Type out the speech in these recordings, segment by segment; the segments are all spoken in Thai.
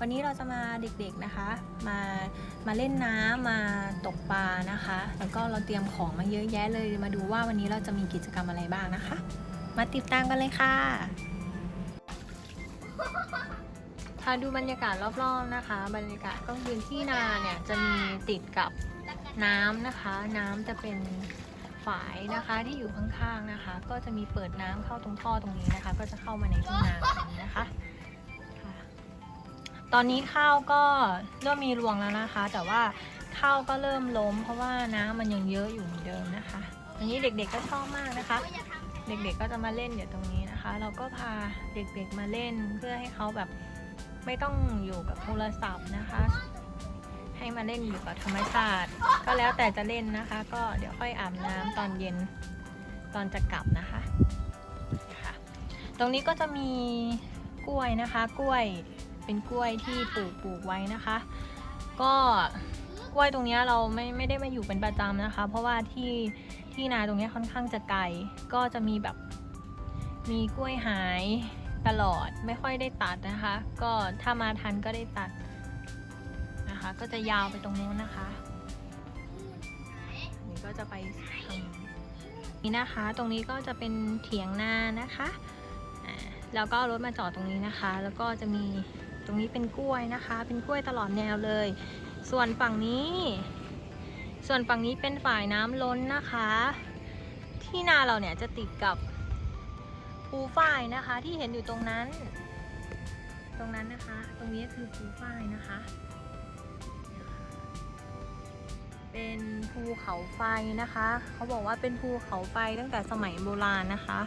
วันนี้เราจะมาเด็กๆนะคะ มามาเล่นน้ำมาตกปลานะคะ แล้วก็เราเตรียมของมาเยอะแยะเลยมาดูว่าวันนี้เราจะมีกิจกรรมอะไรบ้างนะคะ มาติดตามกันเลยค่ะถ้าดูบรรยากาศรอบๆนะคะ บรรยากาศก็คือที่นาเนี่ยจะมีติดกับน้ำนะคะ น้ำจะเป็นฝายนะคะที่อยู่ข้างๆนะคะ ก็จะมีเปิดน้ำเข้าตรงท่อตรงนี้นะคะ ก็จะเข้ามาในทุ่งนาแบบนี้นะคะ ตอนนี้ข้าวก็เริ่มมีรวงแล้วนะคะ แต่ว่าข้าวก็เริ่มล้ม เพราะว่าน้ำมันยังเยอะอยู่เหมือนเดิมนะคะอันนี้เด็กๆก็ชอบมากนะคะ เด็กๆก็จะมาเล่นอยู่ตรงนี้นะคะ เราก็พาเด็กๆมาเล่นเพื่อให้เขาแบบไม่ต้องอยู่กับโทรศัพท์นะคะ ให้มาเล่นอยู่กับธรรมชาติ ก็แล้วแต่จะเล่นนะคะ ก็เดี๋ยวค่อยอาบน้ำตอนเย็นตอนจะกลับนะคะค่ะตรงนี้ก็จะมีกล้วยนะคะ กล้วย เป็นกล้วยที่ปลูกปลูกไว้นะคะ ก็กล้วยตรงนี้เราไม่ไม่ได้มาอยู่เป็นประจำนะคะ เพราะว่าที่ที่นาตรงนี้ค่อนข้างจะไกลก็จะมีแบบมีกล้วยหายตลอดไม่ค่อยได้ตัดนะคะ ก็ถ้ามาทันก็ได้ตัดนะคะ ก็จะยาวไปตรงนู้นนะคะนี่ก็จะไปทำนี่นะคะ ตรงนี้ก็จะเป็นเถียงนานะคะแล้วก็รถมาจอดตรงนี้นะคะ แล้วก็จะมี ตรงนี้เป็นกล้วยนะคะ เป็นกล้วยตลอดแนวเลย ส่วนฝั่งนี้ ส่วนฝั่งนี้เป็นฝ่ายน้ำล้นนะคะ ที่นาเราเนี่ยจะติดกับภูฝ้ายนะคะที่เห็นอยู่ตรงนั้น ตรงนั้นนะคะ ตรงนี้คือภูฝ้ายนะคะ เป็นภูเขาไฟนะคะ เขาบอกว่าเป็นภูเขาไฟตั้งแต่สมัยโบราณนะคะ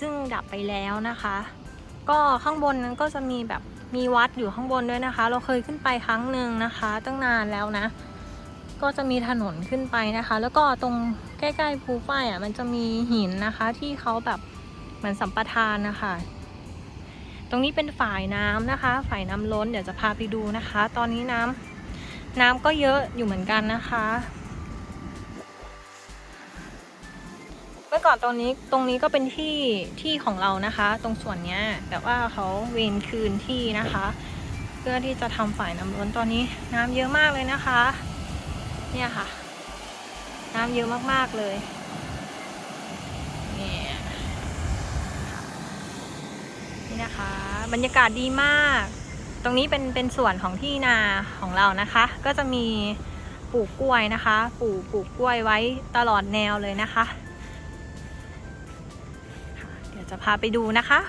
ซึ่งดับไปแล้วนะคะ ก็ข้างบนนั้นก็จะมีแบบ มีวัดอยู่ข้างบนด้วยนะคะ เราเคยขึ้นไปครั้งหนึ่งนะคะ ตั้งนานแล้วนะ ก็จะมีถนนขึ้นไปนะคะ แล้วก็ตรงใกล้ๆภูฝ้ายอะมันจะมีหินนะคะ ที่เขาแบบเหมือนสัมปทานนะคะ ตรงนี้เป็นฝ่ายน้ำนะคะ ฝ่ายน้ำล้นเดี๋ยวจะพาไปดูนะคะ ตอนนี้น้ำน้ำก็เยอะอยู่เหมือนกันนะคะ มื่อก่อนตรงนี้ตรงนี้ก็เป็นที่ที่ของเรานะคะ ตรงส่วนเนี้ยแต่ว่าเขาเวนคืนที่นะคะ เพื่อที่จะทำฝ่ายน้ำล้นตอนนี้น้ำเยอะมากเลยนะคะ เนี่ยค่ะ น้ำเยอะมากๆเลยเนี่ยนี่นะคะ บรรยากาศดีมาก ตรงนี้เป็นเป็นส่วนของที่นาของเรานะคะ ก็จะมีปลูกกล้วยนะคะ ปลูกปลูกกล้วยไว้ตลอดแนวเลยนะคะ จะพาไปดูนะคะ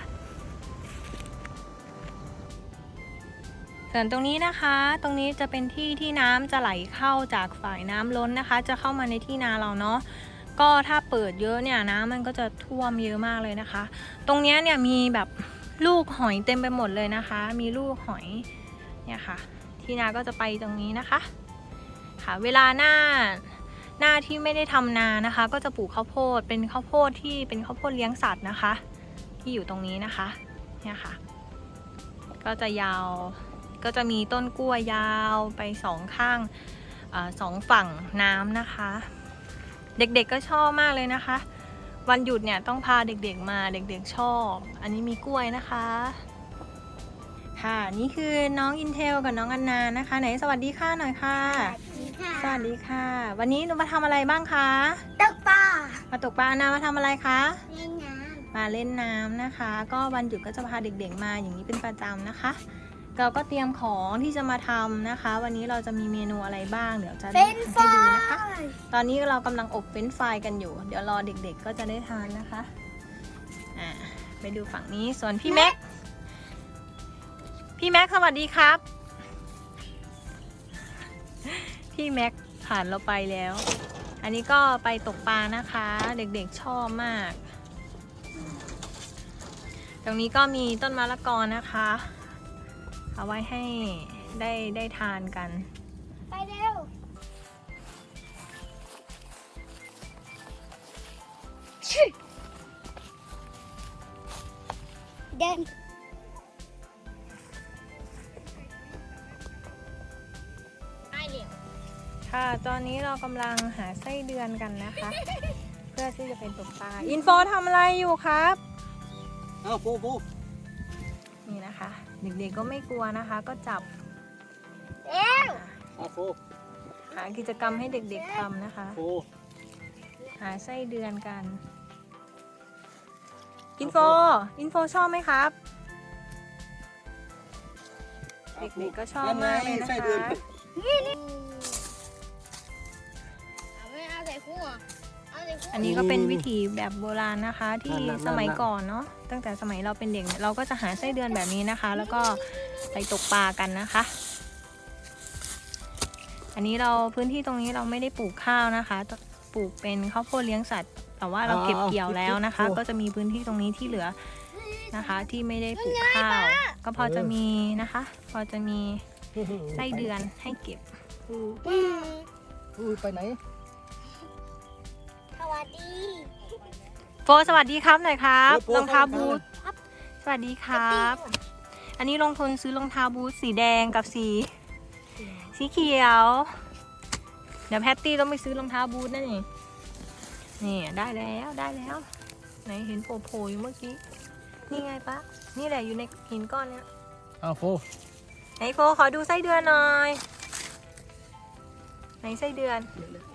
ส่วนตรงนี้นะคะ ตรงนี้จะเป็นที่ที่น้ำจะไหลเข้าจากฝ่ายน้ำล้นนะคะ จะเข้ามาในที่นาเราเนาะ ก็ถ้าเปิดเยอะเนี่ยน้ำมันก็จะท่วมเยอะมากเลยนะคะ ตรงนี้เนี่ยมีแบบลูกหอยเต็มไปหมดเลยนะคะ มีลูกหอยเนี่ยค่ะ ที่นาก็จะไปตรงนี้นะคะ ค่ะ เวลาหน้าหน้าที่ไม่ได้ทำนานะคะ ก็จะปลูกข้าวโพด เป็นข้าวโพดที่เป็นข้าวโพดเลี้ยงสัตว์นะคะ ที่อยู่ตรงนี้นะคะ เนี่ยค่ะ ก็จะยาว ก็จะมีต้นกล้วยยาวไปสองข้างอาสองฝั่งน้ำนะคะ เด็กๆก็ชอบมากเลยนะคะ วันหยุดเนี่ยต้องพาเด็กๆมาเด็กๆชอบ อันนี้มีกล้วยนะคะ ค่ะนี่คือน้องอินเทลกับน้องอันนานะคะ ไหนสวัสดีค่ะหน่อยค่ะสวัสดีค่ะ วันนี้หนูมาทำอะไรบ้างคะ ตกปลา มาตกปลาอันนามาทำอะไรคะ เล่นน้ มาเล่นน้ำนะคะ ก็วันหยุดก็จะพาเด็กๆมาอย่างนี้เป็นประจำนะคะ เราก็เตรียมของที่จะมาทำนะคะ วันนี้เราจะมีเมนูอะไรบ้าง เดี๋ยวจะำเป็นให้ไฟดูนะคะ ตอนนี้เรากำลังอบเฟรนช์ฟรายกันอยู่ เดี๋ยวรอเด็กๆ ก็จะได้ทานนะคะอ่าไปดูฝั่งนี้ส่วนพี่แม็กพี่แม็กสวัสดีครับ พี่แม็กผ่านเราไปแล้ว อันนี้ก็ไปตกปลานะคะ เด็กๆชอบมาก ตรงนี้ก็มีต้นมะละกอนะคะ เอาไว้ให้ได้ได้ทานกัน ไปเร็วชิเดินไปเร็วค่ะ ตอนนี้เรากำลังหาไส้เดือนกันนะคะ เพื่อที่จะเป็นตกปลาอินโฟทำอะไรอยู่ครับเอาปูปูนี่นะคะ เด็กๆก็ไม่กลัวนะคะ ก็จับเร็วอาโฟหากิจกรรมให้เด็กๆทำนะคะโฟหาไส้เดือนกัน อินโฟ อินโฟชอบไหมครับ เด็กๆก็ชอบมากเลยนะคะไส้เดือนเอา อาใส่คู่อันนี้ก็เป็นวิธีแบบโบราณนะคะ ที่นั่นๆๆสมัยก่อนเนาะตั้งแต่สมัยเราเป็นเด็กเนี่ยเราก็จะหาไส้เดือนแบบนี้นะคะ แล้วก็ไปตกปลากันนะคะ อันนี้เราพื้นที่ตรงนี้เราไม่ได้ปลูกข้าวนะคะปลูกเป็นข้าวโพดเลี้ยงสัตว์ แต่ว่าเราเก็บเกี่ยวแล้วนะคะ ก็จะมีพื้นที่ตรงนี้ที่เหลือนะคะ ที่ไม่ได้ปลูกข้าว ก็พอจะมีนะคะ พอจะมีไส้เดือนให้เก็บอืมอุ้ยไปไหนส วัสดีโฟสวัสดีครับหน่อยครับเออโฟรองเท้าสวัสดีบูคทรับสวัสดีครับ อันนี้ลงทุนซื้อรองเท้าบูทสีแดงกับสี สีเขียว เดี๋ยวแพตตี้ต้องไปซื้อรองเท้าบูทนั่นนี่นี่ได้แล้วได้แล้วไหนเห็นโผล่ๆอยู่เมื่อกี้ นี่ไงปะนี่แหละอยู่ในหินก้อนเนี้ยอาโฟไหนโฟขอดูไส้เดือนหน่อย ไหนไส้เดือนอืมของน้อง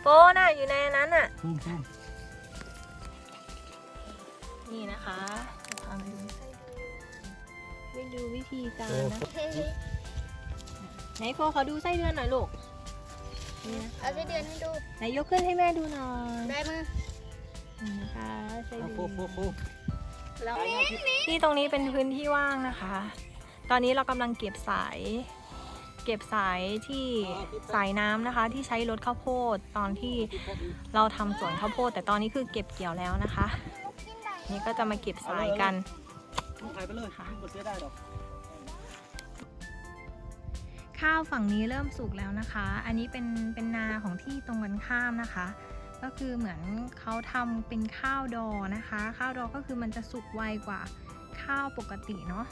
โฟน่ะอยู่ในนั้นน่ะ นี่นะคะจะพามาดูไส้เดือนไปดูวิธีการนะไหนโฟขอดูไส้เดือนหน่อยลูกนี่นะคะเอาใส่เดือนให้ดูไหนยกขึ้นให้แม่ดูหน่อยได้มือนี่นะคะไส้อาเดืโฟโฟโฟอนแล้วที่ตรงนี้เป็นพื้นที่ว่างนะคะ ตอนนี้เรากำลังเก็บสายเก็บสายที่สายน้ำนะคะ ที่ใช้รถข้าวโพดตอนที่เราทำสวนข้าวโพด แต่ตอนนี้คือเก็บเกี่ยวแล้วนะคะ นี่ก็จะมาเก็บสายกันถ่ายไปเลยหมดเสียได้หรอกข้าวฝั่งนี้เริ่มสุกแล้วนะคะ อันนี้เป็นเป็นนาของที่ตรงกันข้ามนะคะ ก็คือเหมือนเขาทำเป็นข้าวดอนะคะ ข้าวดอก็คือมันจะสุกไวกว่าข้าวปกติเนาะ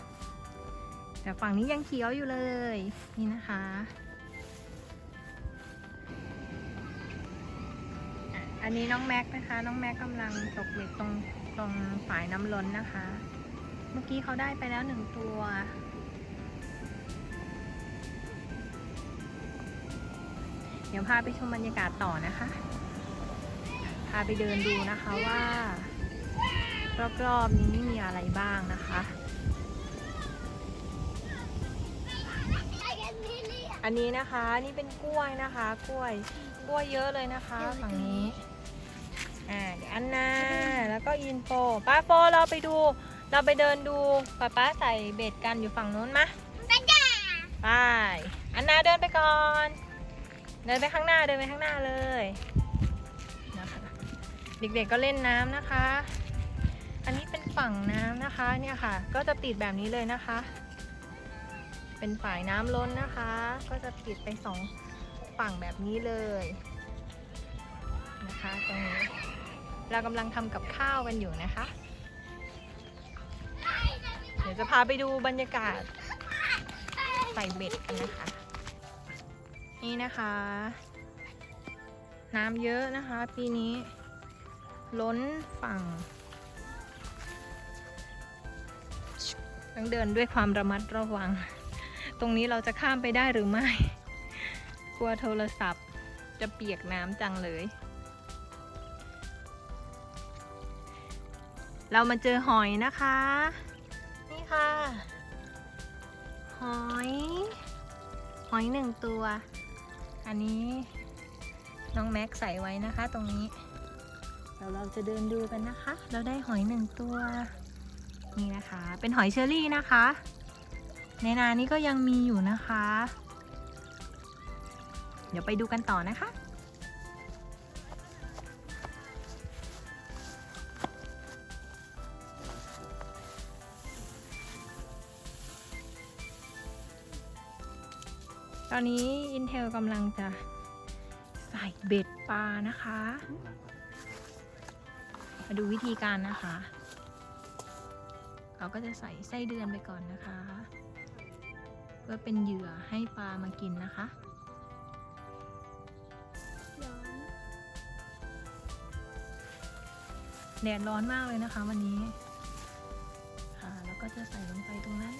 แต่ฝั่งนี้ยังเขียวอยู่เลย นี่นะคะอันนี้น้องแม็กนะคะ น้องแม็กกำลังตกเบ็ดตรงตรงฝายน้ำล้นนะคะ เมื่อกี้เขาได้ไปแล้วหนึ่งตัว เดี๋ยวพาไปชมบรรยากาศต่อนะคะ พาไปเดินดูนะคะว่ารอบๆนี้มีอะไรบ้างนะคะ อันนี้นะคะนี่เป็นกล้วยนะคะ กล้วยกล้วยเยอะเลยนะคะฝั่งนี้อ่าเดี๋ยวอันนาแล้วก็อินโฟป้าโฟเราไปดู เราไปเดินดูป้าป้าใส่เบ็ดกันอยู่ฝั่งนู้นมะไปอันนาเดินไปก่อน เดินไปข้างหน้าเดินไปข้างหน้าเลยนะคะเด็กๆก็เล่นน้ำนะคะ อันนี้เป็นฝั่งน้ำนะคะเนี่ยค่ะ ก็จะติดแบบนี้เลยนะคะ เป็นฝ่ายน้ำล้นนะคะ ก็จะติดไปสองฝั่งแบบนี้เลยนะคะตรงนี้เรากำลังทำกับข้าวกันอยู่นะคะ เดี๋ยวจะพาไปดูบรรยากาศใส่เบ็ดกันนะคะ นี่นะคะ น้ำเยอะนะคะ ปีนี้ ล้นฝั่งต้องเดินด้วยความระมัดระวัง ตรงนี้เราจะข้ามไปได้หรือไม่ กลัวโทรศัพท์จะเปียกน้ำจังเลย เรามาเจอหอยนะคะ นี่ค่ะ หอย หอยหนึ่งตัว อันนี้น้องแม็กใส่ไว้นะคะตรงนี้เดี๋ยวเราจะเดินดูกันนะคะ เราได้หอยหนึ่งตัว นี่นะคะ เป็นหอยเชอรี่นะคะ ในนานี้ก็ยังมีอยู่นะคะ เดี๋ยวไปดูกันต่อนะคะตอนนี้ Intel กำลังจะใส่เบ็ดปลานะคะ มาดูวิธีการนะคะ เราก็จะใส่ไส้เดือนไปก่อนนะคะ พื่อเป็นเหยื่อให้ปลามากินนะคะ แดดร้อนมากเลยนะคะวันนี้ ค่ะก็จะใส่ลงไปตรงนั้น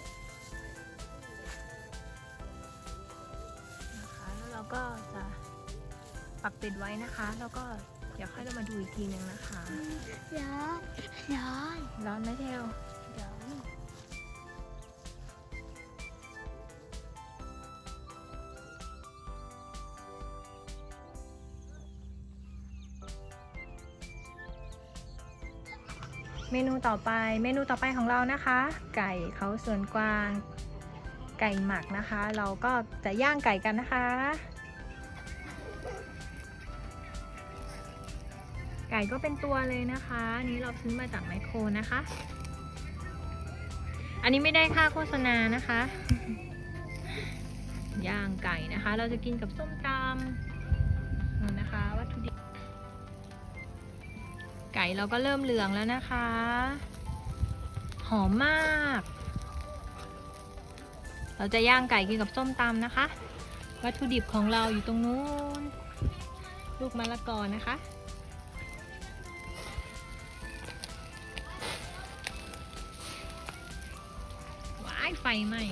นะคะแล้วเราก็จะปักปิดไว้นะคะ แล้วก็เดี๋ยวค่อยเรามาดูอีกทีหนึ่งนะคะ ร้อน ร้อน ร้อนไหมเทล มนูต่อไป เมนูต่อไปของเรานะคะ ไก่เขาส่วนกวาง ไก่หมักนะคะ เราก็จะย่างไก่กันนะคะ ไก่ก็เป็นตัวเลยนะคะนนี้เราซื้อมาจากไมโครนะคะ อันนี้ไม่ได้ค่าโฆษณานะคะ ย่างไก่นะคะ เราจะกินกับส้มตำ ไก่เราก็เริ่มเหลืองแล้วนะคะ หอมมาก เราจะย่างไก่กินกับส้มตำนะคะ วัตถุดิบของเราอยู่ตรงนู้น ลูกมะละกอนะคะว้ายไฟไหม้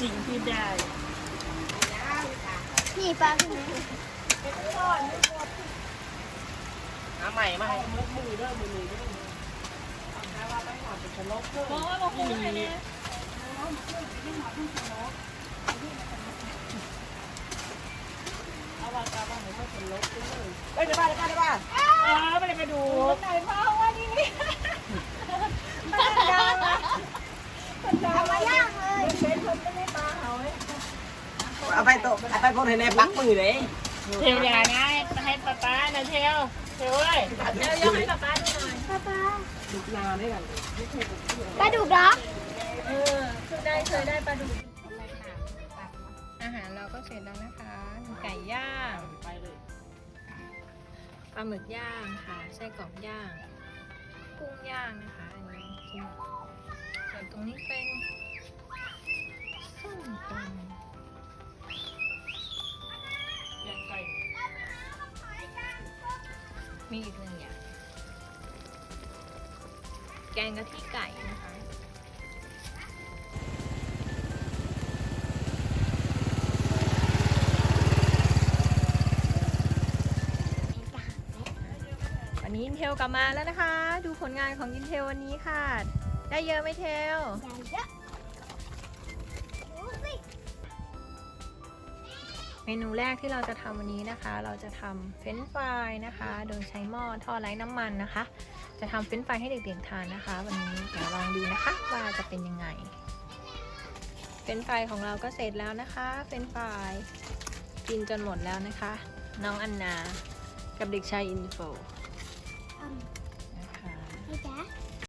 สิ่งที่ได้ นี่ปลาขึ้นไหมหาใหม่มาให้มือมือเด้อมือมือเด้อเอาแค่ว่าไปหอดเป็นชะลบเด้อบอกว่าบอกคุณใครเนี่ย ว่ากาบ้านไหนก็ชะลบเด้อเอ้ยเดี๋ยวบ้านเดี๋ยวบ้านเดี๋ยวบ้านเออไม่ได้กระดูไหนพ่อว่านี่นี่เอามาย่างเลยเอาไปโตเอาไปพวกในในปักมือเลยเทวอย่านะให้ป้าป้านะเทวเทวเอ้ยเดี๋ยวยกให้ป๊าป๊าดูหน่อยปลาปลาลูกนาได้กันปลาดุกเหรอเออเคยได้เคยได้ปลาดุก อาหารเราก็เสร็จแล้วนะคะมีไก่ย่างไปเลยปลาหมึกย่างค่ะไส้กรอกย่างกุ้งย่างนะคะอันนี้กินส่วนตรงนี้เป็นส้มตำยังไงมีอีกหนึ่งอย่างแกงกะทิไก่นะคะ ลกลับมาแล้วนะคะ ดูผลงานของยินเทลวันนี้ค่ะ ได้เยอะไหมเทลใหญ่เยอะดูสิเมนูแรกที่เราจะทำวันนี้นะคะ เราจะทำเฟรนช์ฟรายนะคะ โดยใช้หม้อทอดไร้น้ำมันนะคะ จะทำเฟรนช์ฟรายให้เด็กๆทานนะคะ วันนี้เดี๋ยวลองดูนะคะว่าจะเป็นยังไง เฟรนช์ฟรายของเราก็เสร็จแล้วนะคะ เฟรนช์ฟรายกินจนหมดแล้วนะคะ น้องอันนา กับเด็กชายอินโฟอืม